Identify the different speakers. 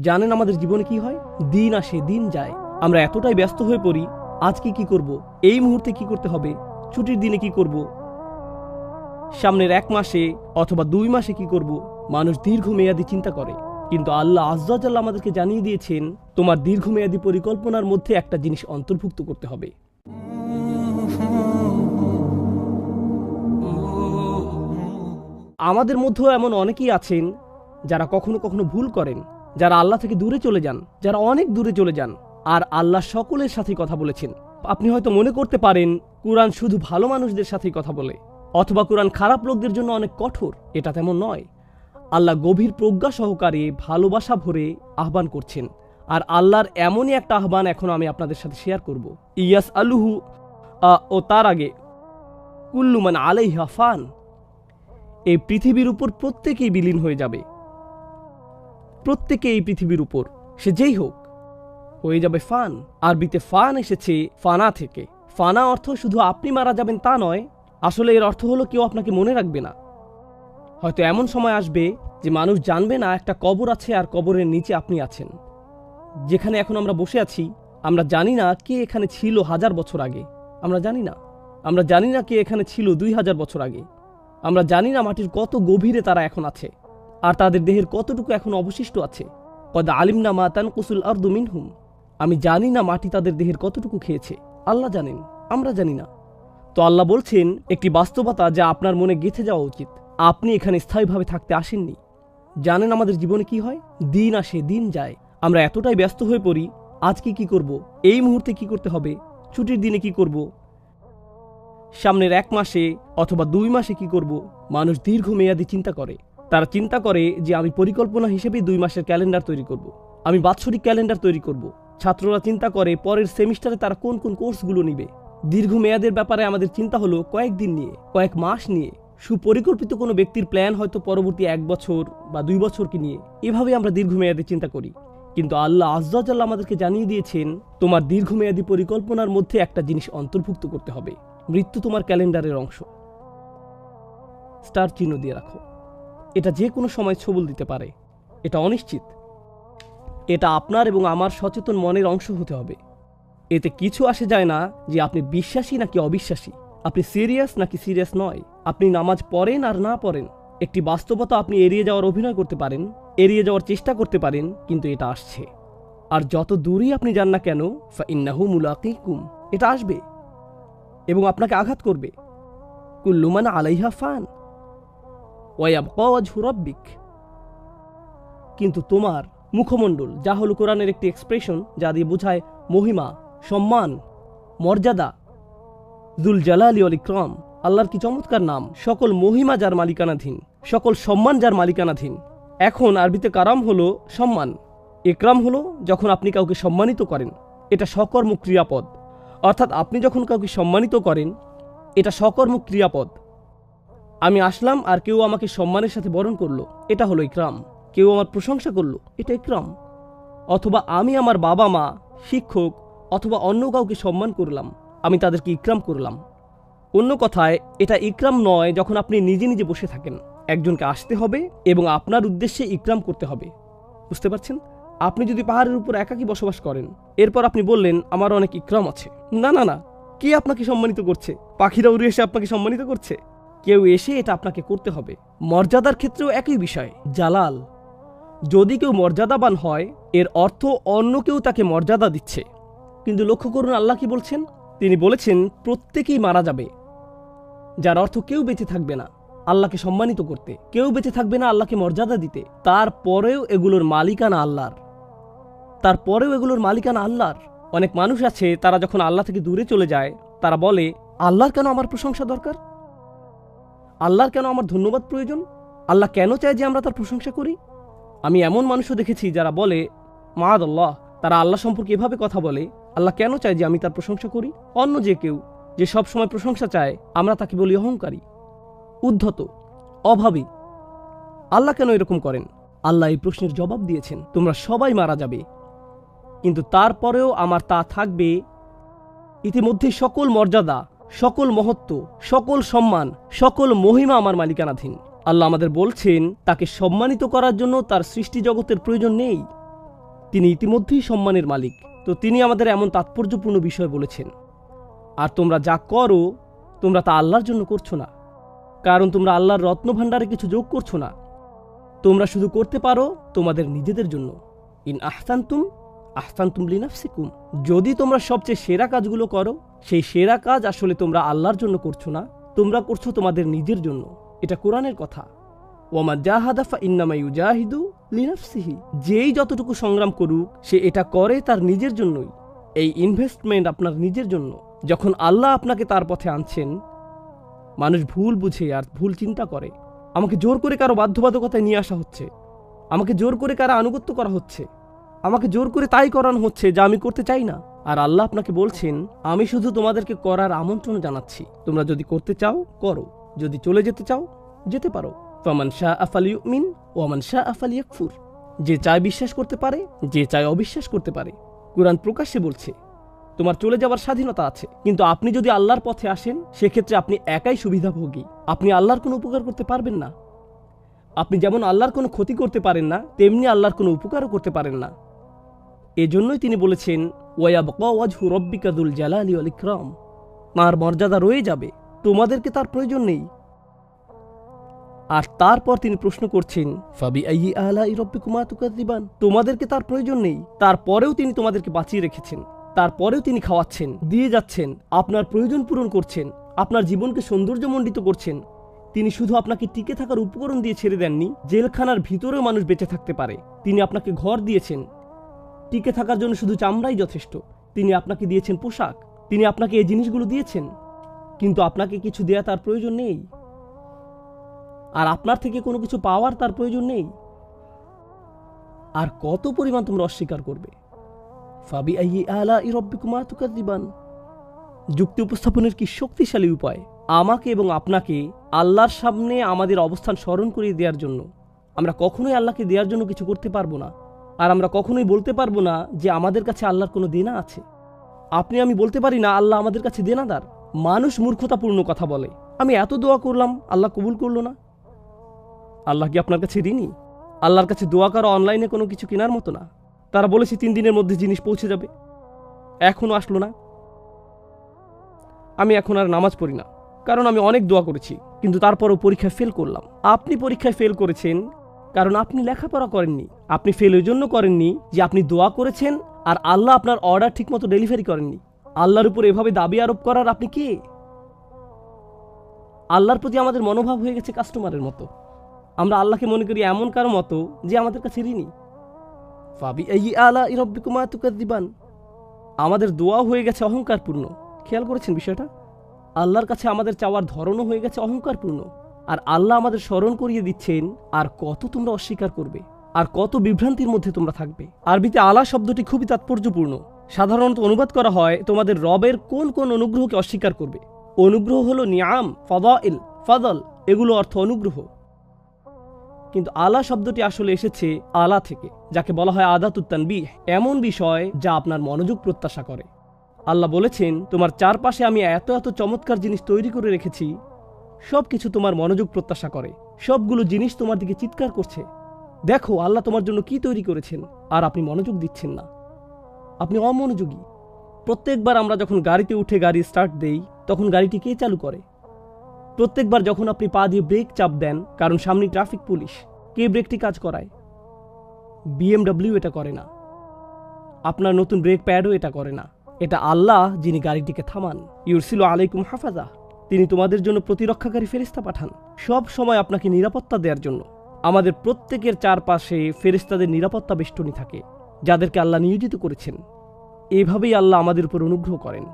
Speaker 1: জানেন আমাদের জীবনে কি হয়? দিন আসে, দিন যায়। আমরা এতটাই ব্যস্ত হয়ে পড়ি, আজকে কি করব? এই মুহূর্তে কি করতে হবে? ছুটির দিনে কি করব? সামনের এক মাসে অথবা দুই মাসে কি করব? মানুষ দীর্ঘমেয়াদী চিন্তা করে। কিন্তু আল্লাহ আজ্জাল্লাহ আমাদেরকে জানিয়ে দিয়েছেন, তোমার দীর্ঘমেয়াদী পরিকল্পনার মধ্যে একটা জিনিস অন্তর্ভুক্ত করতে হবে। আমাদের মধ্যেও এমন অনেকেই আছেন, যারা কখনো কখনো ভুল করেন। যারা আল্লাহ থেকে দূরে চলে যান, যারা অনেক দূরে চলে যান, আর আল্লাহ সকলের সাথে কথা বলেছেন। আপনি হয়তো মনে করতে পারেন, কোরআন শুধু ভালো মানুষদের সাথেই কথা বলে, অথবা কোরআন খারাপ লোকদের জন্য অনেক কঠোর, এটা তেমন নয়। আল্লাহ গভীর প্রজ্ঞা সহকারে ভালোবাসা ভরে আহ্বান করছেন, আর আল্লাহর এমনই একটা আহ্বান এখন আমি আপনাদের সাথে শেয়ার করব। ইয়াস আলুহু ও তার আগে কুল্লুমান আলাই হাফান এই পৃথিবীর উপর প্রত্যেকেই বিলীন হয়ে যাবে। প্রত্যেকে এই পৃথিবীর উপর, সে যেই হোক। হয়ে যাবে ফান, আরবিতে ফান এসেছে ফানা থেকে। ফানা অর্থ শুধু আপনি মারা যাবেন তা নয়, আসলে এর অর্থ হলো কেউ আপনাকে মনে রাখবে না। হয়তো এমন সময় আসবে যে মানুষ জানবে না একটা কবর আছে আর কবরের নিচে আপনি আছেন। যেখানে এখন আমরা বসে আছি, আমরা জানি না কে এখানে ছিল হাজার বছর আগে। আমরা জানি না। আমরা জানি না কে এখানে ছিল দুই হাজার বছর আগে। আমরা জানি না মাটির কত গভীরে তারা এখন আছে। আর তাদের দেহের কতটুকু এখন অবশিষ্ট আছে? কদ আলিম না মা তান কুসুল আর্দু মিনহুম। আমি জানি না মাটি তাদের দেহের কতটুকু খেয়েছে। আল্লাহ জানেন, আমরা জানি না। তো আল্লাহ বলছেন, একটি বাস্তবতা যা আপনার মনে গেঁথে যাওয়া উচিত। আপনি এখানে স্থায়ীভাবে থাকতে আসেননি। জানেন আমাদের জীবনে কি হয়? দিন আসে, দিন যায়। আমরা এতটাই ব্যস্ত হয়ে পড়ি, আজকে কি করব? এই মুহূর্তে কি করতে হবে? ছুটির দিনে কি করব? সামনের এক মাসে অথবা দুই মাসে কি করব? মানুষ দীর্ঘমেয়াদী চিন্তা করে। তারা চিন্তা করে যে আমি পরিকল্পনা হিসেবে দুই মাসের ক্যালেন্ডার তৈরি করব। আমি বাৎসরিক ক্যালেন্ডার তৈরি করব। ছাত্ররা চিন্তা করে পরের সেমিস্টারে তারা কোন কোন কোর্সগুলো নিবে। দীর্ঘমেয়াদের ব্যাপারে আমাদের চিন্তা হলো কয়েকদিন নিয়ে, কয়েক মাস নিয়ে। সুপরিকল্পিত কোনো ব্যক্তির প্ল্যান হয়তো পরবর্তী এক বছর বা দুই বছরকে নিয়ে। এভাবে আমরা দীর্ঘমেয়াদে চিন্তা করি। কিন্তু আল্লাহ আজ্জাল্লাহ আমাদেরকে জানিয়ে দিয়েছেন, তোমার দীর্ঘমেয়াদী পরিকল্পনার মধ্যে একটা জিনিস অন্তর্ভুক্ত করতে হবে। মৃত্যু তোমার ক্যালেন্ডারের অংশ। স্টার চিহ্ন দিয়ে রাখো। এটা যে কোনো সময় ছবল দিতে পারে। এটা অনিশ্চিত। এটা আপনার এবং আমার সচেতন মনের অংশ হতে হবে। এতে কিছু আসে যায় না যে আপনি বিশ্বাসী নাকি অবিশ্বাসী। আপনি সিরিয়াস নাকি সিরিয়াস নয়। আপনি নামাজ পড়েন আর না পড়েন। একটি বাস্তবতা আপনি এড়িয়ে যাওয়ার অভিনয় করতে পারেন, এড়িয়ে যাওয়ার চেষ্টা করতে পারেন, কিন্তু এটা আসছে। আর যত দূরেই আপনি যান না কেন ফা ইন্নাহু মুলাকিকুম, এটা আসবে এবং আপনাকে আঘাত করবে। কুল্লুমান আলাইহা ফান। রব্বিক। কিন্তু তোমার মুখমণ্ডল যা হলো কোরআনের একটি এক্সপ্রেশন যা দিয়ে বোঝায় মহিমা, সম্মান, মর্যাদা। দুল জালালি অল ইকরাম, আল্লাহর কি চমৎকার নাম, সকল মহিমা যার মালিকানাধীন, সকল সম্মান যার মালিকানাধীন। এখন আরবিতে কারাম হলো সম্মান একরাম হলো যখন আপনি কাউকে সম্মানিত করেন, এটা সকর্ম ক্রিয়াপদ। অর্থাৎ আপনি যখন কাউকে সম্মানিত করেন, এটা সকর্ম ক্রিয়াপদ। আমি আসলাম আর কেউ আমাকে সম্মানের সাথে বরণ করল। এটা হলো ইকরাম। কেউ আমার প্রশংসা করল। এটা ইকরাম। অথবা আমি আমার বাবা মা, শিক্ষক অথবা অন্য কাউকে সম্মান করলাম। আমি তাদেরকে ইকরাম করলাম। অন্য কথায়, এটা ইকরাম নয় যখন আপনি নিজে নিজে বসে থাকেন। একজনকে আসতে হবে এবং আপনার উদ্দেশ্যে ইকরাম করতে হবে। বুঝতে পারছেন? আপনি যদি পাহাড়ের উপর একাকী বসবাস করেন, এরপর আপনি বললেন, আমার অনেক ইকরাম আছে। না না না। কে আপনাকে সম্মানিত করছে? পাখিরা উড়ে এসে আপনাকে সম্মানিত করছে? কেউ এসে এটা আপনাকে করতে হবে। মর্যাদার ক্ষেত্রেও একই বিষয়, জালাল। যদি কেউ মর্যাদাবান হয়, এর অর্থ অন্য কেউ তাকে মর্যাদা দিচ্ছে। কিন্তু লক্ষ্য করুন আল্লাহ কি বলছেন? তিনি বলেছেন, প্রত্যেকেই মারা যাবে। যার অর্থ কেউ বেঁচে থাকবে না আল্লাহকে সম্মানিত করতে। কেউ বেঁচে থাকবে না আল্লাহকে মর্যাদা দিতে। তারপরেও এগুলোর মালিকানা আল্লাহর। তারপরেও এগুলোর মালিকানা আল্লাহর। অনেক মানুষ আছে, তারা যখন আল্লাহ থেকে দূরে চলে যায়, তারা বলে, আল্লাহর কেন আমার প্রশংসা দরকার? আল্লাহর কেন আমার ধন্যবাদ প্রয়োজন? আল্লাহ কেন চায় যে আমরা তার প্রশংসা করি? আমি এমন মানুষও দেখেছি যারা বলে মাদ আল্লাহ তারা আল্লাহ সম্পর্কে এভাবে কথা বলে। আল্লাহ কেন চায় যে আমি তার প্রশংসা করি? অন্য যে কেউ যে সব সময় প্রশংসা চায়, আমরা তাকে বলি অহংকারী, উদ্ধত, অভাবী। আল্লাহ কেন এরকম করেন? আল্লাহ এই প্রশ্নের জবাব দিয়েছেন, তোমরা সবাই মারা যাবে। কিন্তু তারপরেও আমার তা থাকবে। ইতিমধ্যে সকল মর্যাদা সকল মহত্ব, সকল সম্মান, সকল মহিমা আমার মালিকানাধীন। আল্লাহ আমাদের বলছেন, তাকে সম্মানিত করার জন্য তার সৃষ্টি জগতের প্রয়োজন নেই। তিনি ইতিমধ্যেই সম্মানের মালিক। তো তিনি আমাদের এমন তাৎপর্যপূর্ণ বিষয় বলেছেন। আর তোমরা যা করো, তোমরা তা আল্লাহর জন্য করছ না। কারণ তোমরা আল্লাহর রত্নভাণ্ডারে কিছু যোগ করছ না। তোমরা শুধু করতে পারো তোমাদের নিজেদের জন্য। ইন আহসান্তুম আহসান্তুম লিনাফসিকুম। যদি তোমরা সবচেয়ে সেরা কাজগুলো করো, সেই সেরা কাজ আসলে তোমরা আল্লাহর জন্য করছ না, তোমরা করছ তোমাদের নিজের জন্য। এটা কোরআনের কথা। ওমা জাহাদাফা ইন্নামা ইউজাহিদু লিনাফসিহি। যেই যতটুকু সংগ্রাম করুক, সে এটা করে তার নিজের জন্যই। এই ইনভেস্টমেন্ট আপনার নিজের জন্য। যখন আল্লাহ আপনাকে তার পথে আনছেন, মানুষ ভুল বুঝে আর ভুল চিন্তা করে। আমাকে জোর করে কারও বাধ্যবাধকতায় নিয়ে আসা হচ্ছে। আমাকে জোর করে কারও আনুগত্য করা হচ্ছে। আমাকে জোর করে তাই করানো হচ্ছে যা আমি করতে চাই না। আর আল্লাহ আপনাকে বলছেন, আমি শুধু তোমাদেরকে করার আমন্ত্রণ জানাচ্ছি। তোমরা যদি করতে চাও, করো। যদি চলে যেতে চাও, যেতে পারো। ফামান শাহ আফালিউ মিন ও আমান শাহ আফালিয়াকফুর যে চায় বিশ্বাস করতে পারে, যে চায় অবিশ্বাস করতে পারে। কোরআন প্রকাশ্যে বলছে, তোমার চলে যাওয়ার স্বাধীনতা আছে। কিন্তু আপনি যদি আল্লাহর পথে আসেন, সেক্ষেত্রে আপনি একাই সুবিধাভোগী। আপনি আল্লাহর কোনো উপকার করতে পারবেন না। আপনি যেমন আল্লাহর কোনো ক্ষতি করতে পারেন না, তেমনি আল্লাহর কোনো উপকারও করতে পারেন না। এজন্যই তিনি বলেছেন ওয়াজহু রব্বিকাদুল জালালি আল ইকরাম। তাঁর মর্যাদা রয়ে যাবে, তোমাদেরকে তার প্রয়োজন নেই। আর তারপর তিনি প্রশ্ন করছেন, ফাবি আলা রব্বিকুমা তুকাদিবান তোমাদেরকে তার প্রয়োজন নেই। তারপরেও তিনি তোমাদেরকে বাঁচিয়ে রেখেছেন। তারপরেও তিনি খাওয়াচ্ছেন, দিয়ে যাচ্ছেন, আপনার প্রয়োজন পূরণ করছেন, আপনার জীবনকে সৌন্দর্যমণ্ডিত করছেন। তিনি শুধু আপনাকে টিকে থাকার উপকরণ দিয়ে ছেড়ে দেননি, জেলখানার ভিতরেও মানুষ বেঁচে থাকতে পারে। তিনি আপনাকে ঘর দিয়েছেন টিকে থাকার জন্য শুধু চামড়াই যথেষ্ট। তিনি আপনাকে দিয়েছেন পোশাক। তিনি আপনাকে এই জিনিসগুলো দিয়েছেন। কিন্তু আপনাকে কিছু দেয়া তার প্রয়োজন নেই। আর আপনার থেকে কোনো কিছু পাওয়ার তার প্রয়োজন নেই। আর কত পরিমাণ তোমরা অস্বীকার করবে? ফাবি আলা ইরব্বিকুমা তুকাদ্দিবান যুক্তি উপস্থাপনের কি শক্তিশালী উপায়? আমাকে এবং আপনাকে আল্লাহর সামনে আমাদের অবস্থান স্মরণ করিয়ে দেওয়ার জন্য। আমরা কখনোই আল্লাহকে দেওয়ার জন্য কিছু করতে পারব না। আর আমরা কখনোই বলতে পারব না যে আমাদের কাছে আল্লাহর কোনো দেনা আছে। আপনি আমি বলতে পারি না, আল্লাহ আমাদের কাছে দেনাদার। মানুষ মূর্খতাপূর্ণ কথা বলে। আমি এত দোয়া করলাম, আল্লাহ কবুল করল না। আল্লাহ কি আপনার কাছে ঋণী? আল্লাহর কাছে দোয়া করা অনলাইনে কোনো কিছু কেনার মতো না। তারা বলেছে, তিন দিনের মধ্যে জিনিস পৌঁছে যাবে। এখনও আসলো না। আমি এখন আর নামাজ পড়ি না। কারণ আমি অনেক দোয়া করেছি, কিন্তু তারপরও পরীক্ষায় ফেল করলাম। আপনি পরীক্ষায় ফেল করেছেন কারণ আপনি লেখাপড়া করেননি। আপনি ফেল ওই জন্য করেননি যে আপনি দোয়া করেছেন আর আল্লাহ আপনার অর্ডার ঠিকমতো ডেলিভারি করেননি। আল্লাহর উপর এভাবে দাবি আরোপ করার আপনি কে? আল্লাহর প্রতি আমাদের মনোভাব হয়ে গেছে কাস্টমারের মতো। আমরা আল্লাহকে মনে করি এমন কারও মতো যে আমাদের কাছে ঋণী। আলা তুকাদ্দিবান। আমাদের দোয়া হয়ে গেছে অহংকারপূর্ণ। খেয়াল করেছেন বিষয়টা? আল্লাহর কাছে আমাদের চাওয়ার ধরনও হয়ে গেছে অহংকারপূর্ণ। আর আল্লাহ আমাদের স্মরণ করিয়ে দিচ্ছেন, আর কত তোমরা অস্বীকার করবে, আর কত বিভ্রান্তির মধ্যে তোমরা থাকবে। আরবিতে আলা শব্দটি খুবই তাৎপর্যপূর্ণ। সাধারণত অনুবাদ করা হয়, তোমাদের রবের কোন কোন অনুগ্রহকে অস্বীকার করবে। অনুগ্রহ হলো নিয়াম, ফদাইল, ফাদল, এগুলো অর্থ অনুগ্রহ। কিন্তু আলা শব্দটি আসলে এসেছে আলা থেকে, যাকে বলা হয় আদাতুত্তানবি এমন বিষয় যা আপনার মনোযোগ প্রত্যাশা করে। আল্লাহ বলেছেন, তোমার চারপাশে আমি এত এত চমৎকার জিনিস তৈরি করে রেখেছি সব কিছু তোমার মনোযোগ প্রত্যাশা করে। সবগুলো জিনিস তোমার দিকে চিৎকার করছে। দেখো, আল্লাহ তোমার জন্য কি তৈরি করেছেন, আর আপনি মনোযোগ দিচ্ছেন না। আপনি অমনোযোগী। প্রত্যেকবার আমরা যখন গাড়িতে উঠে গাড়ি স্টার্ট দেই, তখন গাড়িটি কে চালু করে? প্রত্যেকবার যখন আপনি পা দিয়ে ব্রেক চাপ দেন, কারণ সামনে ট্রাফিক পুলিশ কে ব্রেকটি কাজ করায়? বিএমডব্লিউ এটা করে না। আপনার নতুন ব্রেক প্যাডও এটা করে না। এটা আল্লাহ যিনি গাড়িটিকে থামান। ইউরসিল আলাইকুম হাফাজা। তিনি তোমাদের জন্য প্রতিরক্ষাকারী ফেরিস্তা পাঠান। সব সময় আপনাকে নিরাপত্তা দেওয়ার জন্য। আমাদের প্রত্যেকের চারপাশে ফেরিস্তাদের নিরাপত্তা বেষ্টনী থাকে, যাদেরকে আল্লাহ নিয়োজিত করেছেন। এভাবেই আল্লাহ আমাদের উপর অনুগ্রহ করেন।